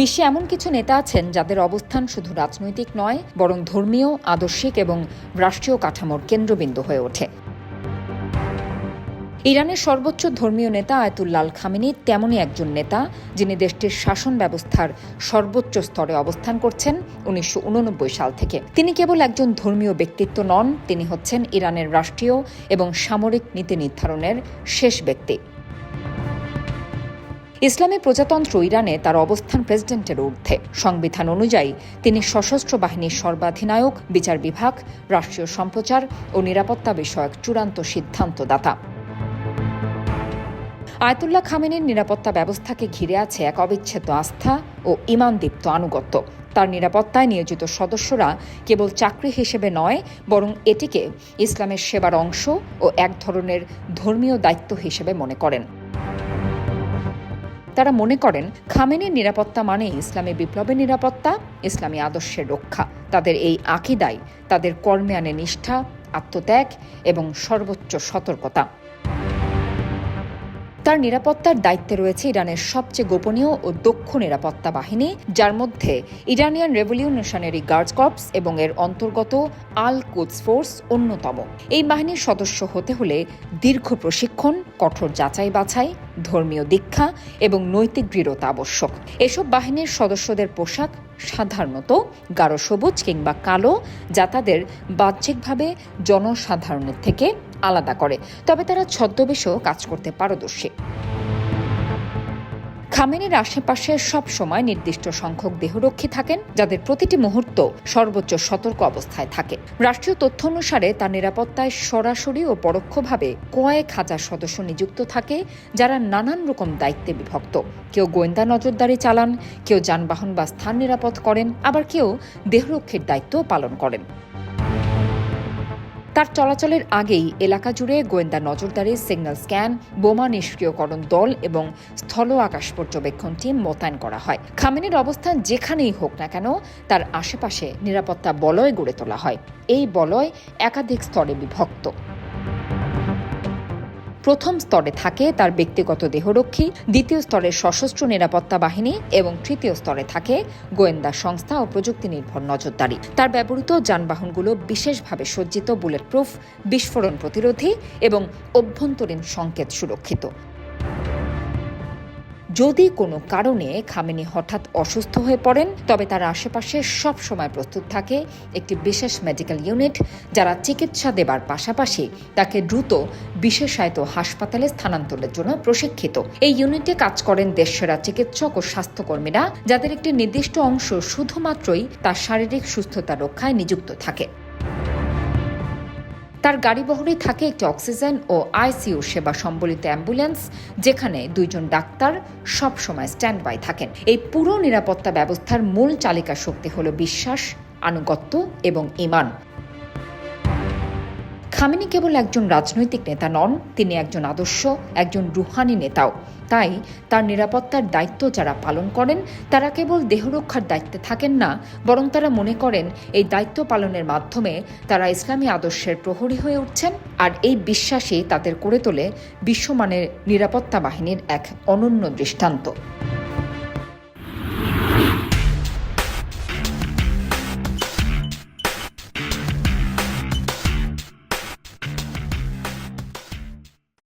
বিশ্বে এমন কিছু নেতা আছেন যাদের অবস্থান শুধু রাজনৈতিক নয়, বরং ধর্মীয়, আদর্শিক এবং রাষ্ট্রীয় কাঠামোর কেন্দ্রবিন্দু হয়ে ওঠে। ইরানের সর্বোচ্চ ধর্মীয় নেতা আয়তুল্লাল খামিনি তেমনই একজন নেতা, যিনি দেশটির শাসন ব্যবস্থার সর্বোচ্চ স্তরে অবস্থান করছেন উনিশশো উননব্বই সাল থেকে। তিনি কেবল একজন ধর্মীয় ব্যক্তিত্ব নন, তিনি হচ্ছেন ইরানের রাষ্ট্রীয় এবং সামরিক নীতি নির্ধারণের শেষ ব্যক্তি। ইসলামী প্রজাতন্ত্র ইরানে তার অবস্থান প্রেসিডেন্টের ঊর্ধ্বে। সংবিধান অনুযায়ী তিনি সশস্ত্র বাহিনীর সর্বাধিনায়ক, বিচার বিভাগ, রাষ্ট্রীয় সম্প্রচার ও নিরাপত্তা বিষয়ক চূড়ান্ত সিদ্ধান্তদাতা। আয়তুল্লাহ খামেনের নিরাপত্তা ব্যবস্থাকে ঘিরে আছে এক অবিচ্ছেদ্য আস্থা ও ইমানদীপ্ত আনুগত্য। তার নিরাপত্তায় নিয়োজিত সদস্যরা কেবল চাকরি হিসেবে নয়, বরং এটিকে ইসলামের সেবার অংশ ও এক ধরনের ধর্মীয় দায়িত্ব হিসেবে মনে করেন। তারা মনে করেন, খামেনের নিরাপত্তা মানে ইসলামী বিপ্লবের নিরাপত্তা, ইসলামী আদর্শের রক্ষা। তাদের এই আকিদাই তাদের কর্মে আনে নিষ্ঠা, আত্মত্যাগ এবং সর্বোচ্চ সতর্কতা। তার নিরাপত্তার দায়িত্বে রয়েছে ইরানের সবচেয়ে গোপনীয় ও দক্ষ নিরাপত্তা বাহিনী, যার মধ্যে ইরানিয়ান রেভলিউশনারি গার্ডস কর্পস এবং এর অন্তর্গত আল কুদস ফোর্স অন্যতম। এই বাহিনীর সদস্য হতে হলে দীর্ঘ প্রশিক্ষণ, কঠোর যাচাই বাছাই, ধর্মীয় দীক্ষা এবং নৈতিক দৃঢ়তা আবশ্যক। এসব বাহিনীর সদস্যদের পোশাক সাধারণত গাঢ় সবুজ কিংবা কালো, যা তাদের বাহ্যিকভাবে জনসাধারণের থেকে আলাদা করে, তবে তারা ছদ্মবেশেও কাজ করতে পারদর্শী। খামেনের আশেপাশে সব সময় নির্দিষ্ট সংখ্যক দেহরক্ষী থাকেন, যাদের প্রতিটি মুহূর্ত সর্বোচ্চ সতর্ক অবস্থায় থাকে। রাষ্ট্রীয় তথ্য অনুসারে তার নিরাপত্তায় সরাসরি ও পরোক্ষভাবে কয়েক হাজার সদস্য নিযুক্ত থাকে, যারা নানান রকম দায়িত্বে বিভক্ত। কেউ গোয়েন্দা নজরদারি চালান, কেউ যানবাহন বা স্থান নিরাপদ করেন, আবার কেউ দেহরক্ষীর দায়িত্ব পালন করেন। তার চলাচলের আগেই এলাকা জুড়ে গোয়েন্দা নজরদারি, সিগন্যাল স্ক্যান, বোমা নিষ্ক্রিয়করণ দল এবং স্থল আকাশ পর্যবেক্ষণ টিম মোতায়েন করা হয়। খামেনের অবস্থান যেখানেই হোক না কেন, তার আশেপাশে নিরাপত্তা বলয় গড়ে তোলা হয়। এই বলয় একাধিক স্তরে বিভক্ত। প্রথম স্তরে থাকে তার ব্যক্তিগত দেহরক্ষী, দ্বিতীয় স্তরে সশস্ত্র নিরাপত্তা বাহিনী এবং তৃতীয় স্তরে থাকে গোয়েন্দা সংস্থা ও প্রযুক্তি নির্ভর নজরদারি। তার ব্যবহৃত যানবাহনগুলো বিশেষভাবে সজ্জিত বুলেট প্রুফ বিস্ফোরণ প্রতিরোধী এবং অভ্যন্তরীণ সংকেত সুরক্ষিত। যদি কোনো কারণে খামেনি হঠাৎ অসুস্থ হয়ে পড়েন, তবে তার আশেপাশে সব সময় প্রস্তুত থাকে একটি বিশেষ মেডিকেল ইউনিট যারা চিকিৎসা দেবার পাশাপাশি তাকে দ্রুত বিশেষায়িত হাসপাতালে স্থানান্তরের জন্য প্রশিক্ষিত। এই ইউনিটে কাজ করেন দেশসেরা চিকিৎসক ও স্বাস্থ্যকর্মীরা, যাদের একটি নির্দিষ্ট অংশ শুধুমাত্রই তার শারীরিক সুস্থতা রক্ষায় নিযুক্ত থাকে। তার গাড়ি বহরে থাকে একটি অক্সিজেন ও আইসিইউ সেবা সম্বলিত অ্যাম্বুলেন্স, যেখানে দুইজন ডাক্তার সবসময় স্ট্যান্ড বাই থাকেন। এই পুরো নিরাপত্তা ব্যবস্থার মূল চালিকা শক্তি হল বিশ্বাস, আনুগত্য এবং ইমান। খামেনি কেবল একজন রাজনৈতিক নেতা নন, তিনি একজন আদর্শ, একজন রুহানি নেতাও। তাই তার নিরাপত্তার দায়িত্ব যারা পালন করেন, তারা কেবল দেহরক্ষার দায়িত্বে থাকেন না, বরং তারা মনে করেন এই দায়িত্ব পালনের মাধ্যমে তারা ইসলামী আদর্শের প্রহরী হয়ে উঠছেন, আর এই বিশ্বাসই তাদের করে তোলে বিশ্বমানের নিরাপত্তা বাহিনীর এক অনন্য দৃষ্টান্ত।